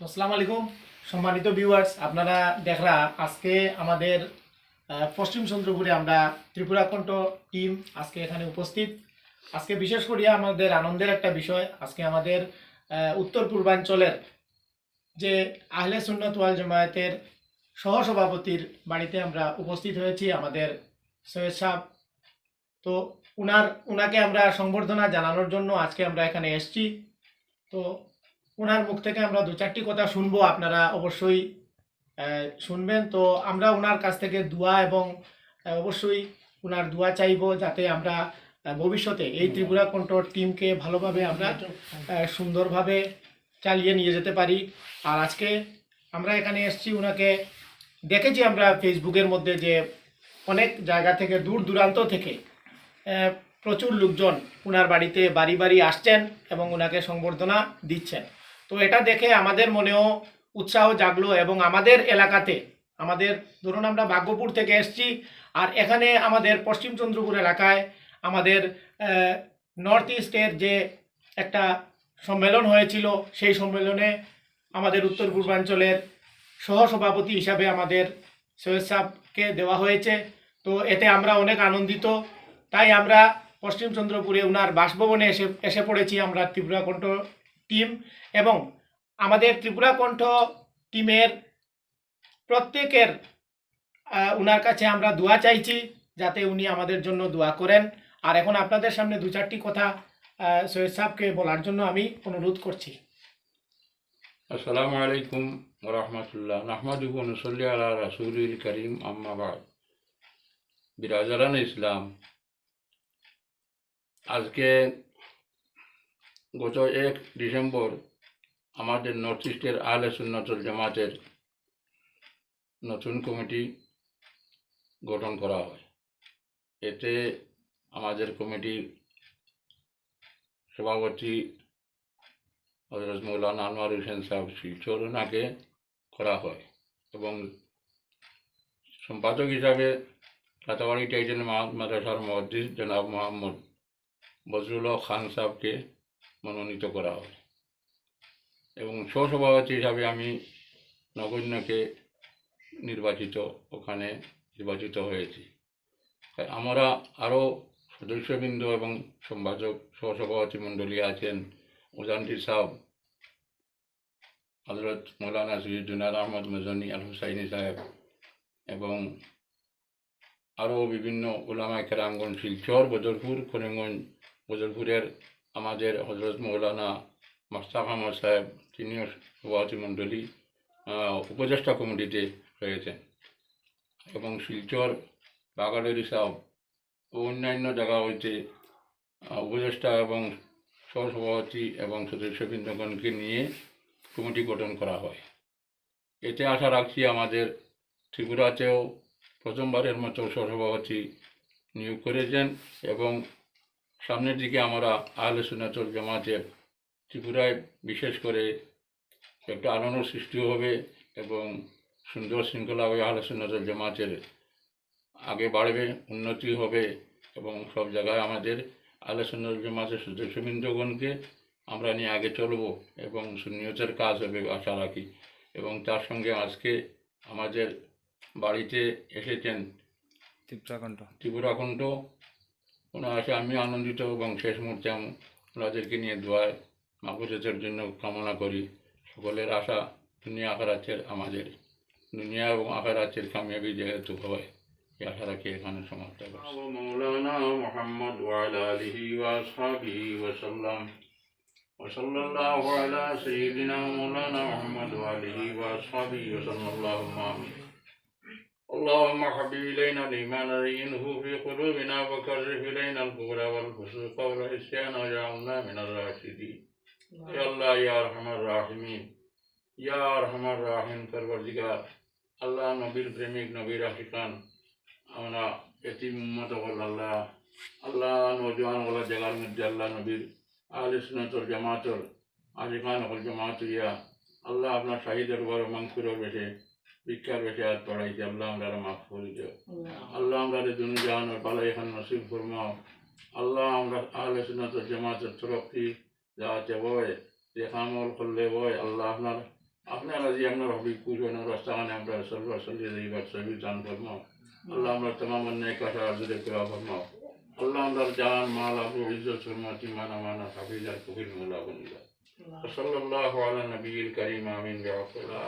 তো আসসালামু আলাইকুম, সম্মানিত ভিউয়ার্স আপনারা দেখরা আজকে আমাদের পশ্চিম চন্দ্রপুরে আমরা ত্রিপুরা কণ্ঠ টিম আজকে এখানে উপস্থিত। আজকে বিশেষ করিয়া আমাদের আনন্দের একটা বিষয়, আজকে আমাদের উত্তর পূর্বাঞ্চলের যে আহলে সুন্নত ওয়াল জামায়াতের সহসভাপতির বাড়িতে আমরা উপস্থিত হয়েছি, আমাদের সৈয়দ সাহ। তো উনার, উনাকে আমরা সংবর্ধনা জানানোর জন্য আজকে আমরা এখানে এসেছি। তো ওনার মুখ থেকে আমরা দু চারটি কথা শুনব, আপনারা অবশ্যই শুনবেন। তো আমরা ওনার কাছ থেকে দোয়া এবং অবশ্যই ওনার দোয়া চাইব যাতে আমরা ভবিষ্যতে এই ত্রিপুরা কণ্ঠ টিমকে ভালোভাবে আমরা সুন্দরভাবে চালিয়ে নিয়ে যেতে পারি। আর আজকে আমরা এখানে এসেছি, ওনাকে দেখেছি আমরা ফেসবুকের মধ্যে যে অনেক জায়গা থেকে, দূর দূরান্ত থেকে প্রচুর লোকজন ওনার বাড়িতে বাড়ি বাড়ি আসছেন এবং ওনাকে সংবর্ধনা দিচ্ছেন। তো এটা দেখে আমাদের মনেও উৎসাহ জাগলো এবং আমাদের এলাকাতে, আমাদের, ধরুন আমরা ভাগ্যপুর থেকে এসেছি আর এখানে আমাদের পশ্চিম চন্দ্রপুর এলাকায় আমাদের নর্থ ইস্টের যে একটা সম্মেলন হয়েছিল, সেই সম্মেলনে আমাদের উত্তর পূর্বাঞ্চলের সহসভাপতি হিসাবে আমাদের সৈয়দ সাহকে দেওয়া হয়েছে। তো এতে আমরা অনেক আনন্দিত। তাই আমরা পশ্চিম চন্দ্রপুরে ওনার বাসভবনে এসে এসে পড়েছি। আমরা ত্রিপুরা কণ্ঠ টিম এবং আমাদের ত্রিপুরা কণ্ঠ টিমের প্রত্যেকের উনার কাছে আমরা দোয়া চাইছি যাতে উনি আমাদের জন্য দোয়া করেন। আর এখন আপনাদের সামনে দু চারটি কথা সৈয়দ সাহেবকে বলার জন্য আমি অনুরোধ করছি। আসসালামু আলাইকুম রহমতুল্লাহ। নাহমাদুহু নসল্লি আলা রাসুলিল করিম আম্মাবাদ বিরাজারান ইসলাম, আজকে গত এক ডিসেম্বর আমাদের নর্থ ইস্টের আহলে সুন্নতুল জামাতের নতুন কমিটি গঠন করা হয়। এতে আমাদের কমিটি সভাপতি হজরত মৌলানা আনোয়ার হোসেন সাহেব শিলচর ওনাকে করা হয় এবং সম্পাদক হিসাবে রাতাবাড়ি টাইটেল মাদ্রাসার মহাদিস জনাব মোহাম্মদ বজরুল হক খান সাহেবকে মনোনীত করা হয়। এবং সহসভাপতি হিসাবে আমি নগণ্যকে নির্বাচিত, ওখানে নির্বাচিত হয়েছি। তাই আমরা আরও সদস্যবৃন্দ এবং সম্পাদক সহসভাপতি মণ্ডলী আছেন উজানটি সাহ হজরত মৌলানা সৈয়দ জুনার আহমদ মজনী আল হুসাইনি সাহেব এবং আরও বিভিন্ন ওলামা কেরাঙ্গন শিলচর, বদরপুর, করিমগঞ্জ, বদরপুরের আমাদের হজরত মৌলানা মাস্তাক আহমদ সাহেব তিনিও সভাপতি মণ্ডলী উপদেষ্টা কমিটিতে রয়েছেন। এবং শিলচর বাগাডারি সাহেব ও অন্যান্য জায়গা হইতে উপদেষ্টা এবং সহসভাপতি এবং সদস্যবৃন্দগণকে নিয়ে কমিটি গঠন করা হয়। এতে আশা রাখছি আমাদের ত্রিপুরাতেও প্রথমবারের মতো সহসভাপতি নিয়োগ করেছেন এবং সামনের দিকে আমরা আহলে সুনাতল জামাতের ত্রিপুরায় বিশেষ করে একটা আনন্দ সৃষ্টি হবে এবং সুন্দর শৃঙ্খলাভাবে আহলে সুনাতল জামাতের আগে বাড়বে উন্নতি হবে এবং সব জায়গায় আমাদের আলোচনা জমাতের সদস্যবৃন্দগণকে আমরা নিয়ে আগে চলব এবং সুনিয়তের কাজ হবে আশা রাখি। এবং তার সঙ্গে আজকে আমাদের বাড়িতে এসেছেন ত্রিপুরাকণ্ঠ। ত্রিপুরাখণ্ড ওনার আসে আমি আনন্দিত এবং শেষ মুহূর্তে আমি ওনাদেরকে নিয়ে দোয়ায় মাকুজের জন্য কামনা করি সকলের আশা দুনিয়া আখারাতের আমাদের দুনিয়া এবং আখারাতের কামিয়াবি যেহেতু হয় এই আশা রাখি এখানে সমাপ্ত করছি مولانا محمد وعلى آله وأصحابه وسلم وصلى الله على سيدنا مولانا محمد وآله وأصحابه وسلم اللهم آمين اللهم حبب إلينا الإيمان زينه في قلوبنا وكره إلينا الكفر والفسوق والعصيان واجعلنا من الراشدين يا الله يا أرحم الراحمين يا أرحم الراحمين পরবর্তীকার আল্লাহ নবীর প্রেমিক নবীর আশিকান আমরা এতিম উম্মত হল আল্লাহ আল্লাহ নজওয়ান হল জায়গার মধ্যে আল্লাহ নবীর আহলে সুন্নতর জামাতর আশিকান হল জামাত ইয়া আল্লাহ আপনার শাহিদের বড় মাংসুরের বেশে ভিক্ষার বেশে হাত পড়াইছে আল্লাহ আমরা মাফ করে দিও আল্লাহ আমরা দুনু জাহানোর পালা এখান নসিব ফরমাও আল্লাহ আমরা আহলে সুন্নতর জামাতের তরফি যা আছে বয় যে আমল করলে বয় আল্লাহ আপনার আপনারা যে আপনার হবি পূজন রাস্তাখানে আমরা সর্ব সলিয়ে যাইবার সবই জান ফরমাও আল্লাহ আমরা তোমাম অন্যায় কথা আজরে করা ফরমাও আল্লাহ আমরা জান মাল আবু ইজ্জত হরমতি মানা মানা হাফিজ আর কবির মোলা বনিলা صلى الله على النبي الكريم آمين بعفو الله